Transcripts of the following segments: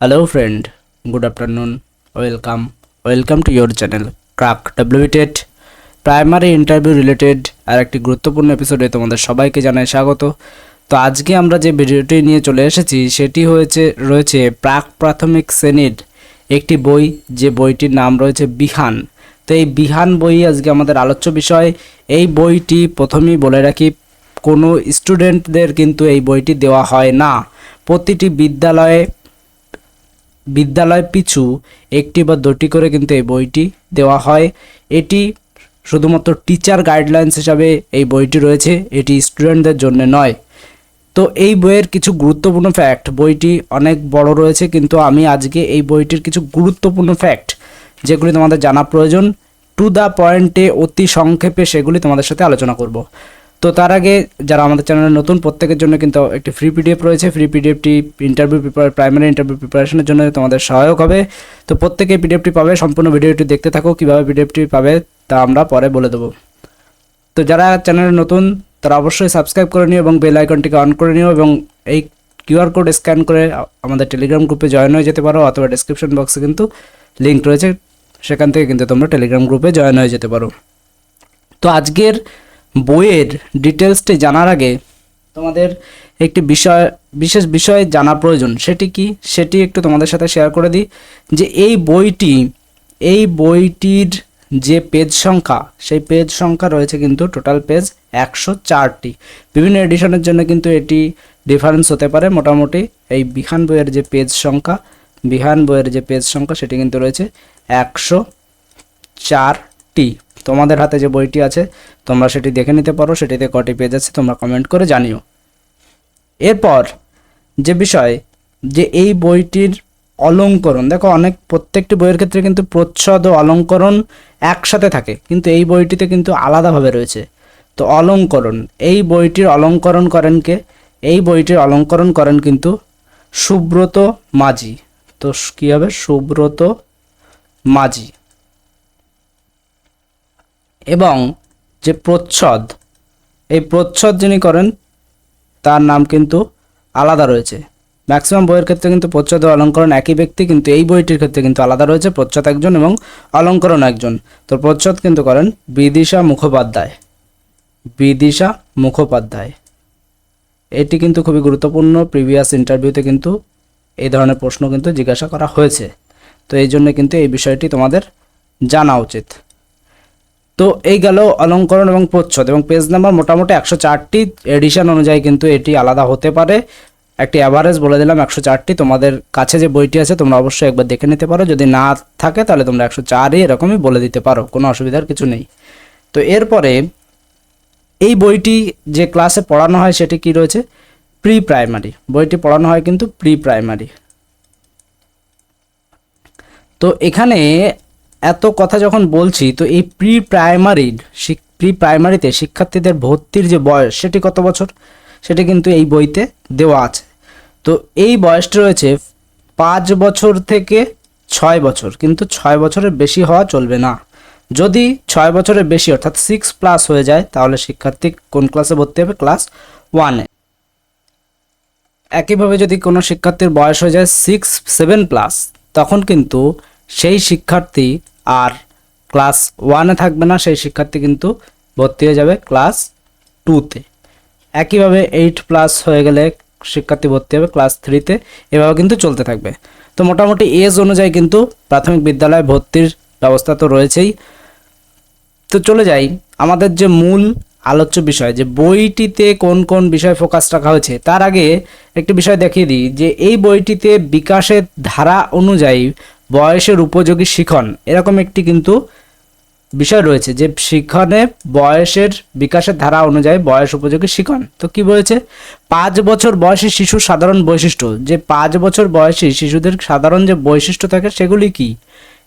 Hello friend, good afternoon, welcome, welcome to your channel crack ডাব্লিউটেড primary interview related আর একটি গুরুত্বপূর্ণ এপিসোডে তোমাদের সবাইকে জানাই স্বাগত। তো আজকে আমরা যে ভিডিওটি নিয়ে চলে এসেছি সেটি হয়েছে রয়েছে প্রাক প্রাথমিক শ্রেণির একটি বই যে বইটির নাম রয়েছে বিহান। তো এই বিহান বই আজকে আমাদের আলোচ্য বিষয় এই বইটি প্রথমেই বলে রাখি কোনো স্টুডেন্টদের কিন্তু এই বইটি দেওয়া হয় না। প্রতিটি বিদ্যালয়ে বিদ্যালয় পিছু একটি বা দুটি করে কিন্তু এই বইটি দেওয়া হয়। এটি শুধুমাত্র টিচার গাইডলাইন্স হিসাবে এই বইটি রয়েছে, এটি স্টুডেন্টদের জন্য নয়। তো এই বইয়ের কিছু গুরুত্বপূর্ণ ফ্যাক্ট বইটি অনেক বড় রয়েছে, কিন্তু আমি আজকে এই বইটির কিছু গুরুত্বপূর্ণ ফ্যাক্ট যেগুলি তোমাদের জানা প্রয়োজন টু দ্য পয়েন্টে অতি সংক্ষেপে সেগুলি তোমাদের সাথে আলোচনা করব। তো তার আগে যারা আমাদের চ্যানেলে নতুন, প্রত্যেকের জন্য কিন্তু একটি ফ্রি পিডিএফ রয়েছে। ফ্রি পিডিএফটি ইন্টারভিউ প্রিপার প্রাইমারি ইন্টারভিউ প্রিপারেশনের জন্য তোমাদের সহায়ক হবে। তো প্রত্যেকে পিডিএফটি পাবে, সম্পূর্ণ ভিডিওটি দেখতে থাকো, কীভাবে পিডিএফটি পাবে তা আমরা পরে বলে দেবো। তো যারা চ্যানেলে নতুন, তারা অবশ্যই সাবস্ক্রাইব করে নিও এবং বেল আইকনটিকে অন করে নিও এবং এই কিউআর কোড স্ক্যান করে আমাদের টেলিগ্রাম গ্রুপে জয়েন হয়ে যেতে পারো অথবা ডেসক্রিপশন বক্সে কিন্তু লিঙ্ক রয়েছে। সেখান থেকে কিন্তু তোমরা টেলিগ্রাম গ্রুপে জয়েন হয়ে যেতে পারো। তো আজকের বইয়ের ডিটেলসটি জানার আগে তোমাদের একটি বিষয়, বিশেষ বিষয়ে জানা প্রয়োজন। সেটি কি? সেটি একটু তোমাদের সাথে শেয়ার করে দিই যে এই বইটি, এই বইটির যে পেজ সংখ্যা, সেই পেজ সংখ্যা রয়েছে কিন্তু টোটাল পেজ একশো চারটি। বিভিন্ন এডিশনের জন্য কিন্তু এটি ডিফারেন্স হতে পারে মোটামুটি। এই বিহান বইয়ের যে পেজ সংখ্যা, বিহান বইয়ের যে পেজ সংখ্যা, সেটি কিন্তু রয়েছে একশো চারটি। তোমাদের হাতে যে বইটি আছে, তোমরা সেটি দেখে নিতে পারো, সেটিতে কটি পেজ আছে, তোমরা কমেন্ট করে জানিও। এরপর যে বিষয়, যে এই বইটির অলঙ্করণ, দেখো অনেক, প্রত্যেকটি বইয়ের ক্ষেত্রে কিন্তু প্রচ্ছদ ও অলঙ্করণ একসাথে থাকে, কিন্তু এই বইটিতে কিন্তু আলাদাভাবে রয়েছে। তো অলঙ্করণ, এই বইটির অলঙ্করণ করেন কে? এই বইটির অলঙ্করণ করেন কিন্তু সুব্রত মাঝি। তো কী হবে? সুব্রত মাঝি। এবং যে প্রচ্ছদ, এই প্রচ্ছদ যিনি করেন, তার নাম কিন্তু আলাদা রয়েছে। ম্যাক্সিমাম বইয়ের ক্ষেত্রে কিন্তু প্রচ্ছদ ও অলঙ্করণ একই ব্যক্তি, কিন্তু এই বইটির ক্ষেত্রে কিন্তু আলাদা রয়েছে, প্রচ্ছদ একজন এবং অলঙ্করণ একজন। তো প্রচ্ছদ কিন্তু করেন বিদিশা মুখোপাধ্যায়। বিদিশা মুখোপাধ্যায়। এটি কিন্তু খুবই গুরুত্বপূর্ণ, প্রিভিয়াস ইন্টারভিউতে কিন্তু এই ধরনের প্রশ্ন কিন্তু জিজ্ঞাসা করা হয়েছে। তো এই জন্য কিন্তু এই বিষয়টি তোমাদের জানা উচিত। তো এই গেল অলঙ্করণ এবং প্রচ্ছদ এবং পেজ নাম্বার মোটামুটি একশো চারটি এডিশন অনুযায়ী কিন্তু এটি আলাদা হতে পারে। একটি অ্যাভারেজ বলে দিলাম একশো চারটি। তোমাদের কাছে যে বইটি আছে তোমরা অবশ্যই একবার দেখে নিতে পারো। যদি না থাকে তাহলে তোমরা একশো চারই এরকমই বলে দিতে পারো। কোনো অসুবিধার কিছু নেই। তো এরপরে এই বইটি যে ক্লাসে পড়ানো হয় সেটি কি রয়েছে? প্রি প্রাইমারি বইটি পড়ানো হয় কিন্তু প্রি প্রাইমারি তো এখানে এত কথা যখন বলছি, তো এই প্রি প্রাইমারির প্রি প্রাইমারিতে শিক্ষার্থীদের ভর্তির যে বয়স, সেটি কত বছর? সেটি কিন্তু এই বইতে দেওয়া আছে। তো এই বয়সটা রয়েছে পাঁচ বছর থেকে ছয় বছর, কিন্তু ছয় বছরের বেশি হওয়া চলবে না। যদি ছয় বছরের বেশি, অর্থাৎ সিক্স প্লাস হয়ে যায়, তাহলে শিক্ষার্থী কোন ক্লাসে ভর্তি হবে? ক্লাস ওয়ানে একইভাবে যদি কোনো শিক্ষার্থীর বয়স হয়ে যায় সিক্স সেভেন প্লাস তখন কিন্তু সেই শিক্ষার্থী আর ক্লাস ওয়ানে থাকবে না, সেই শিক্ষার্থী কিন্তু ভর্তি হয়ে যাবে ক্লাস টুতে। একইভাবে এইট প্লাস হয়ে গেলে শিক্ষার্থী ভর্তি হবে ক্লাস থ্রিতে, এভাবে কিন্তু চলতে থাকবে। তো মোটামুটি এজ অনুযায়ী কিন্তু প্রাথমিক বিদ্যালয়ে ভর্তির ব্যবস্থা তো রয়েছেই। তো চলে যাই, আমাদের যে মূল আলোচ্য বিষয় যে বইটিতে কোন কোন বিষয় ফোকাস রাখা হয়েছে, তার আগে একটি বিষয় দেখিয়ে দিই যে এই বইটিতে বিকাশের ধারা অনুযায়ী বয়সের উপযোগী শিখন এরকম একটি কিন্তু বিষয় রয়েছে যে শিক্ষণে বয়সের বিকাশের ধারা অনুযায়ী বয়স উপযোগী শিখন। তো কি বলেছে? পাঁচ বছর বয়সী শিশুর সাধারণ বৈশিষ্ট্য, যে পাঁচ বছর বয়সী শিশুদের সাধারণ যে বৈশিষ্ট্য থাকে সেগুলি কি?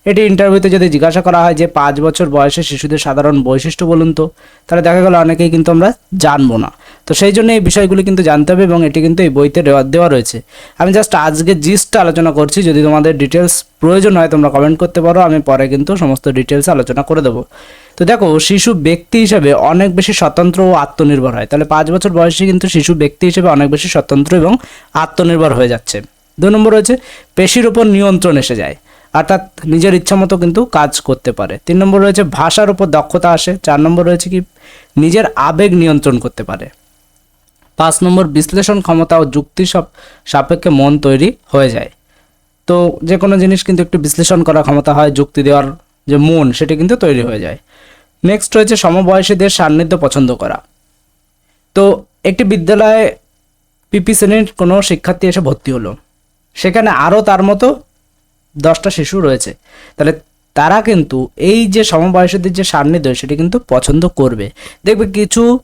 এটি ইন্টারভিউতে যদি জিজ্ঞাসা করা হয় যে পাঁচ বছর বয়সে শিশুদের সাধারণ বৈশিষ্ট্য বলুন তো, তাহলে দেখা গেল অনেকেই কিন্তু আমরা জানব না। তো সেই জন্য এই বিষয়গুলি কিন্তু জানতে হবে এবং এটি কিন্তু এই বইতে দেওয়া রয়েছে। আমি জাস্ট আজকে জিস্টটা আলোচনা করছি, যদি তোমাদের ডিটেলস প্রয়োজন হয় তোমরা কমেন্ট করতে পারো, আমি পরে কিন্তু সমস্ত ডিটেলস আলোচনা করে দেবো। তো দেখো, শিশু ব্যক্তি হিসেবে অনেক বেশি স্বতন্ত্র ও আত্মনির্ভর হয়। তাহলে পাঁচ বছর বয়সে কিন্তু শিশু ব্যক্তি হিসেবে অনেক বেশি স্বতন্ত্র এবং আত্মনির্ভর হয়ে যাচ্ছে। দু নম্বর রয়েছে পেশির ওপর নিয়ন্ত্রণ এসে যায়। অর্থাৎ নিজের ইচ্ছামতো কিন্তু কাজ করতে পারে। তিন নম্বর রয়েছে ভাষার উপর দক্ষতা আসে। চার নম্বর রয়েছে কি, নিজের আবেগ নিয়ন্ত্রণ করতে পারে। পাঁচ নম্বর বিশ্লেষণ ক্ষমতা ও যুক্তি সব সাপেক্ষে মন তৈরি হয়ে যায়। তো যে কোনো জিনিস কিন্তু একটু বিশ্লেষণ করার ক্ষমতা হয়, যুক্তি দেওয়ার যে মন, সেটা কিন্তু তৈরি হয়ে যায়। নেক্সট রয়েছে সমবয়সীদের সান্নিধ্য পছন্দ করা। তো একটি বিদ্যালয়ে পিপি শ্রেণির কোনো শিক্ষার্থী এসে ভর্তি হলো। সেখানে আরও তার মতো দশটা শিশু রয়েছে। তাহলে তারা কিন্তু এই যে সমবয়সীদের যে সান্নিধ্য, সেটি কিন্তু পছন্দ করবে। দেখবে কিছু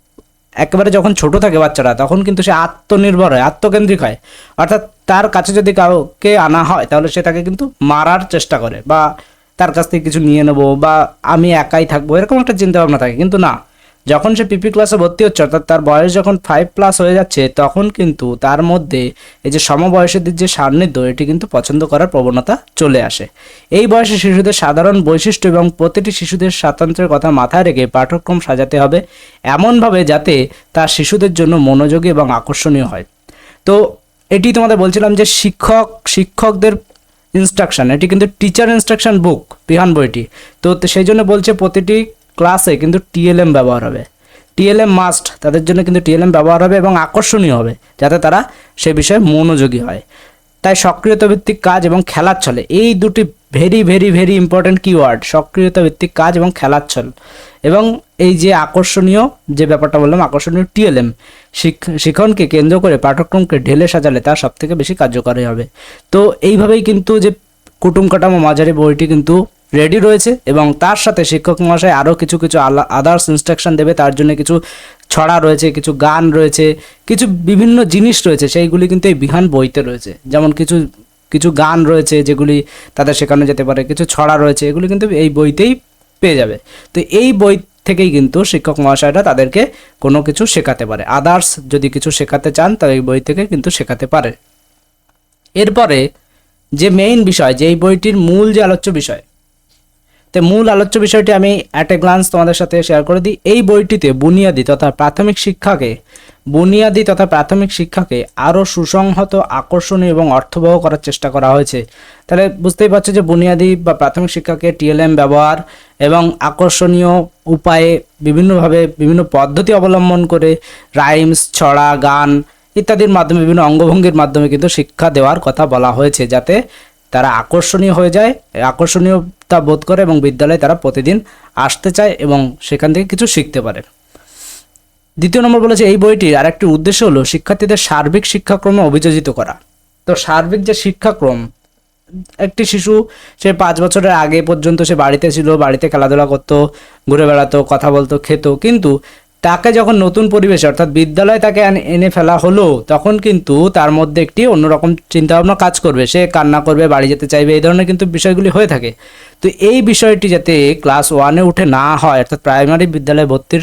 একেবারে যখন ছোট থাকে বাচ্চারা, তখন কিন্তু সে আত্মনির্ভর হয়, আত্মকেন্দ্রিক হয়। অর্থাৎ তার কাছে যদি কাউকে আনা হয়, তাহলে সে তাকে কিন্তু মারার চেষ্টা করে বা তার কাছ থেকে কিছু নিয়ে নেব বা আমি একাই থাকব, এরকম একটা চিন্তা ভাবনা থাকে। কিন্তু না যখন সে পিপি ক্লাসে ভর্তি হচ্ছে, অর্থাৎ তার বয়স যখন ফাইভ প্লাস হয়ে যাচ্ছে, তখন কিন্তু তার মধ্যে এই যে সমবয়সীদের যে সান্নিধ্য, এটি কিন্তু পছন্দ করার প্রবণতা চলে আসে। এই বয়সে শিশুদের সাধারণ বৈশিষ্ট্য এবং প্রতিটি শিশুদের স্বাতন্ত্র্যের কথা মাথায় রেখে পাঠ্যক্রম সাজাতে হবে এমনভাবে যাতে তা শিশুদের জন্য মনোযোগী এবং আকর্ষণীয় হয়। তো এটি তোমাদের বলছিলাম যে শিক্ষক, শিক্ষকদের ইনস্ট্রাকশন এটি কিন্তু টিচার ইনস্ট্রাকশন বুক বিহান বইটি। তো তো সেই জন্য বলছে প্রতিটি ক্লাসে কিন্তু টিএলএম ব্যবহার হবে। টিএলএম মাস্ট তাদের জন্য কিন্তু টিএলএম ব্যবহার হবে এবং আকর্ষণীয় হবে, যাতে তারা সে বিষয়ে মনোযোগী হয়। তাই সক্রিয়তা ভিত্তিক কাজ এবং খেলার ছলে, এই দুটি very very very important keyword সক্রিয়তা ভিত্তিক কাজ এবং খেলার ছল। এবং এই যে আকর্ষণীয় যে ব্যাপারটা বললাম, আকর্ষণীয় টিএলএম শিক্ষণকে কেন্দ্র করে পাঠ্যক্রমকে ঢেলে সাজালে তা সব থেকে বেশি কার্যকরী হবে। তো এইভাবেই কিন্তু যে কুটুম কাঠামো মাঝারি বইটি কিন্তু রেডি রয়েছে এবং তার সাথে শিক্ষক মহাশয় আরও কিছু কিছু আদার্স ইনস্ট্রাকশন দেবে। তার জন্য কিছু ছড়া রয়েছে, কিছু গান রয়েছে, কিছু বিভিন্ন জিনিস রয়েছে। সেইগুলি কিন্তু এই বিহান বইতে রয়েছে। যেমন কিছু কিছু গান রয়েছে যেগুলি তাদের শেখানো যেতে পারে, কিছু ছড়া রয়েছে, এগুলি কিন্তু এই বইতেই পেয়ে যাবে। তো এই বই থেকেই কিন্তু শিক্ষক মহাশয়রা তাদেরকে কোনো কিছু শেখাতে পারে। আদার্স যদি কিছু শেখাতে চান, তাহলে এই বই থেকে কিন্তু শেখাতে পারে। এরপরে যে মেইন বিষয়, যে এই বইটির মূল যে আলোচ্য বিষয় তো মূল আলোচ্য বিষয়টি আমি অ্যাট এ গ্লান্স তোমাদের সাথে শেয়ার করে দিই। এই বইটিতে বুনিয়াদি তথা প্রাথমিক শিক্ষাকে, বুনিয়াদি তথা প্রাথমিক শিক্ষাকে আরও সুসংহত, আকর্ষণীয় এবং অর্থবহ করার চেষ্টা করা হয়েছে। তাহলে বুঝতেই পারছ যে বুনিয়াদি বা প্রাথমিক শিক্ষাকে টিএলএম ব্যবহার এবং আকর্ষণীয় উপায়ে বিভিন্নভাবে বিভিন্ন পদ্ধতি অবলম্বন করে রাইমস, ছড়া, গান ইত্যাদির মাধ্যমে, বিভিন্ন অঙ্গভঙ্গির মাধ্যমে কিন্তু শিক্ষা দেওয়ার কথা বলা হয়েছে যাতে তারা আকর্ষণীয় হয়ে যায়। আকর্ষণীয়তা বোধ করে এবং বিদ্যালয়ে তারা প্রতিদিন আসতে চায় এবং সেখান থেকে কিছু শিখতে পারে। দ্বিতীয় নম্বর বলেছে, এই বইটির আরেকটি উদ্দেশ্য হলো শিক্ষার্থীদের সার্বিক শিক্ষাক্রমে অভিযোজিত করা। তো সার্বিক যে শিক্ষাক্রম, একটি শিশু সে পাঁচ বছরের আগে পর্যন্ত সে বাড়িতে ছিল, বাড়িতে খেলাধুলা করতো, ঘুরে বেড়াতো, কথা বলতো, খেত, কিন্তু তাকে যখন নতুন পরিবেশে, অর্থাৎ বিদ্যালয়ে তাকে এনে- ফেলা হলো, তখন কিন্তু তার মধ্যে একটি অন্যরকম চিন্তাভাবনা কাজ করবে। সে কান্না করবে, বাড়ি যেতে চাইবে, এই ধরনের কিন্তু বিষয়গুলি হয়ে থাকে। তো এই বিষয়টি যাতে ক্লাস ওয়ানে উঠে না হয়, অর্থাৎ প্রাইমারি বিদ্যালয়ে ভর্তির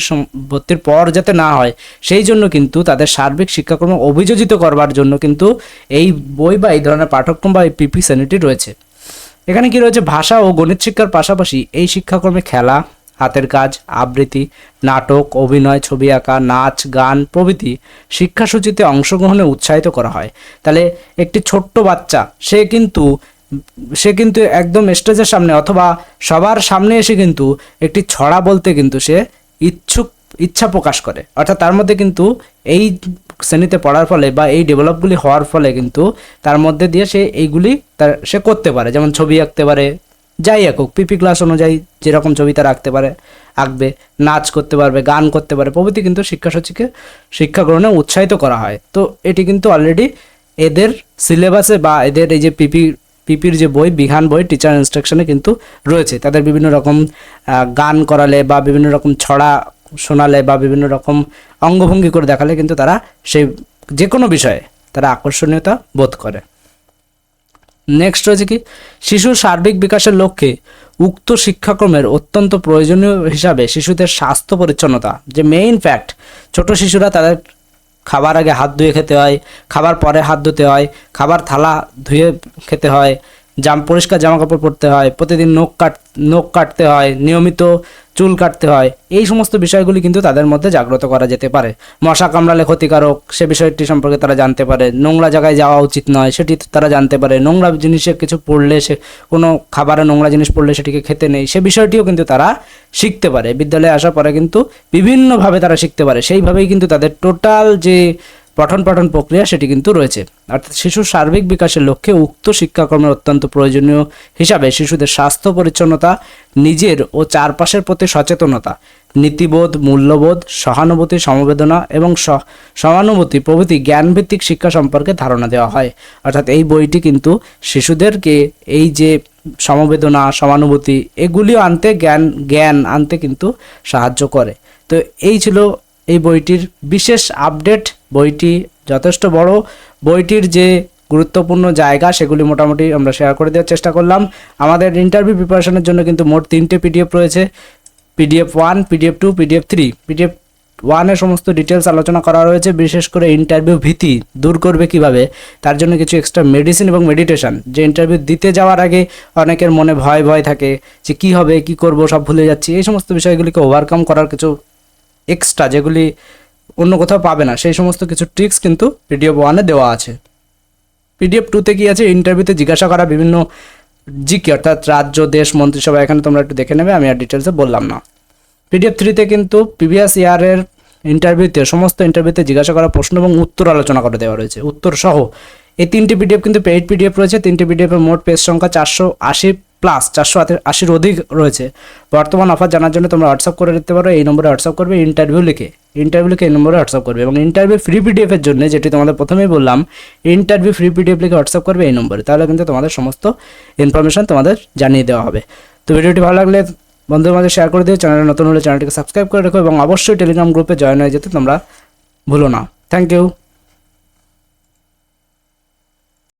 ভর্তির পর যাতে না হয়, সেই জন্য কিন্তু তাদের সার্বিক শিক্ষাক্রম অভিযোজিত করবার জন্য কিন্তু এই বই বা এই ধরনের পাঠ্যক্রম বা এই পিপি শ্রেণীটি রয়েছে। এখানে কি রয়েছে? ভাষা ও গণিত শিক্ষার পাশাপাশি এই শিক্ষাক্রমে খেলা হাতের কাজ, আবৃত্তি, নাটক, অভিনয়, ছবি আঁকা, নাচ, গান, প্রভৃতি শিক্ষাসূচিতে অংশগ্রহণে উৎসাহিত করা হয়। তাহলে একটি ছোট্ট বাচ্চা, সে কিন্তু সে কিন্তু একদম স্টেজের সামনে অথবা সবার সামনে এসে কিন্তু একটি ছড়া বলতে কিন্তু সে ইচ্ছুক, ইচ্ছা প্রকাশ করে। অর্থাৎ তার মধ্যে কিন্তু এই শ্রেণীতে পড়ার ফলে বা এই ডেভেলপগুলি হওয়ার ফলে কিন্তু তার মধ্যে দিয়ে সে এইগুলি তার, সে করতে পারে। যেমন ছবি আঁকতে পারে যাই আঁকুক পিপি ক্লাস অনুযায়ী যেরকম ছবি তারা আঁকতে পারে, আঁকবে, নাচ করতে পারবে, গান করতে পারে প্রভৃতি কিন্তু শিক্ষাসূচিকে শিক্ষা গ্রহণে উৎসাহিত করা হয়। তো এটি কিন্তু অলরেডি এদের সিলেবাসে বা এদের এই যে পিপি পিপির যে বই বিহান বই টিচার ইনস্ট্রাকশনে কিন্তু রয়েছে। তাদের বিভিন্ন রকম গান করালে বা বিভিন্ন রকম ছড়া শোনালে বা বিভিন্ন রকম অঙ্গভঙ্গি করে দেখালে কিন্তু তারা সেই যে কোনো বিষয়ে তারা আকর্ষণীয়তা বোধ করে। নেক্সট রয়েছে কি? শিশুর সার্বিক বিকাশের লক্ষ্যে উক্ত শিক্ষাক্রমের অত্যন্ত প্রয়োজনীয় হিসাবে শিশুদের স্বাস্থ্য পরিচ্ছন্নতা। যে মেইন ফ্যাক্ট ছোট শিশুরা তাদের খাবার আগে হাত ধুয়ে খেতে হয়, খাবার পরে হাত ধুতে হয়, খাবার থালা ধুয়ে খেতে হয় জাম পরিষ্কার জামা কাপড় পরতে হয়, প্রতিদিন নখ কাট, নখ কাটতে হয়, নিয়মিত চুল কাটতে হয়। এই সমস্ত বিষয়গুলি কিন্তু তাদের মধ্যে জাগ্রত করা যেতে পারে। মশা কামড়ালে ক্ষতিকারক, সে বিষয়টি সম্পর্কে তারা জানতে পারে। নোংরা জায়গায় যাওয়া উচিত নয়, সেটি তারা জানতে পারে। নোংরা জিনিসে কিছু পড়লে সে, কোনো খাবারে নোংরা জিনিস পড়লে সেটিকে খেতে নেই। সে বিষয়টিও কিন্তু তারা শিখতে পারে। বিদ্যালয়ে আসার পরে কিন্তু বিভিন্নভাবে তারা শিখতে পারে। সেইভাবেই কিন্তু তাদের টোটাল যে পঠন পাঠন প্রক্রিয়া সেটি কিন্তু রয়েছে। অর্থাৎ শিশুর সার্বিক বিকাশের লক্ষ্যে উক্ত শিক্ষাক্রমের অত্যন্ত প্রয়োজনীয় হিসাবে শিশুদের স্বাস্থ্য পরিচ্ছন্নতা, নিজের ও চারপাশের প্রতি সচেতনতা, নীতিবোধ, মূল্যবোধ, সহানুভূতি, সমবেদনা এবং সহানুভূতি প্রভৃতি জ্ঞানভিত্তিক শিক্ষা সম্পর্কে ধারণা দেওয়া হয়। অর্থাৎ এই বইটি কিন্তু শিশুদেরকে এই যে সমবেদনা, সমানুভূতি, এগুলিও আনতে জ্ঞান জ্ঞান আনতে কিন্তু সাহায্য করে। তো এই ছিল এই বইটির বিশেষ আপডেট বইটি যথেষ্ট বড়। বইটির যে গুরুত্বপূর্ণ জায়গা, সেগুলি মোটামুটি আমরা শেয়ার করে দেওয়ার চেষ্টা করলাম। আমাদের ইন্টারভিউ প্রিপারেশনের জন্য কিন্তু মোট তিনটে পিডিএফ রয়েছে। PDF one PDF two PDF three PDF ওয়ানের সমস্ত ডিটেলস আলোচনা করা রয়েছে। বিশেষ করে ইন্টারভিউ ভীতি দূর করবে কীভাবে? তার জন্য কিছু এক্সট্রা মেডিসিন এবং মেডিটেশন যে ইন্টারভিউ দিতে যাওয়ার আগে অনেকের মনে ভয় ভয় থাকে যে কি হবে, কি করব, সব ভুলে যাচ্ছি। এই সমস্ত বিষয়গুলিকে ওভারকাম করার কিছু এক্সট্রা যেগুলি অন্য কোথাও পাবে না, সেই সমস্ত কিছু ট্রিক্স কিন্তু পিডিএফ ওয়ানে দেওয়া আছে। পিডিএফ টুতে কি আছে? ইন্টারভিউতে জিজ্ঞাসা করা বিভিন্ন জিকে, অর্থাৎ রাজ্য, দেশ, মন্ত্রিসভা, এখানে তোমরা একটু দেখে নেবে, আমি আর ডিটেলসে বললাম না। পিডিএফ থ্রিতে কিন্তু প্রিভিয়াস ইয়ারের ইন্টারভিউতে সমস্ত ইন্টারভিউতে জিজ্ঞাসা করা প্রশ্ন এবং উত্তর আলোচনা করে দেওয়া রয়েছে উত্তর সহ এই তিনটি পিডিএফ কিন্তু পেইড পিডিএফ রয়েছে, তিনটি পিডিএফের মোট পেজ সংখ্যা চারশো আশি প্লাস চারশো আশির অধিক রয়েছে। বর্তমান অফার জানার জন্য তোমরা হোয়াটসঅ্যাপ করে দিতে পারো, এই নম্বরে হোয়াটসঅ্যাপ করবে ইন্টারভিউ লিখে। ইন্টারভিউ লিখে এই নম্বরে হোয়াটসঅ্যাপ করবে এবং ইন্টারভিউ ফ্রি পিডিএফের জন্য যেটি তোমাদের প্রথমেই বললাম ইন্টারভিউ ফ্রি পিডিএফ লিখে হোয়াটসঅ্যাপ করবে এই নম্বরে। তাহলে কিন্তু তোমাদের সমস্ত ইনফরমেশন তোমাদের জানিয়ে দেওয়া হবে। তো ভিডিওটি ভালো লাগলে বন্ধুদের মাঝে শেয়ার করে দিও, চ্যানেলে নতুন হলে চ্যানেলটিকে সাবস্ক্রাইব করে রাখো এবং অবশ্যই টেলিগ্রাম গ্রুপে জয়েন হয়ে যেতে তোমরা ভুলো না। Thank you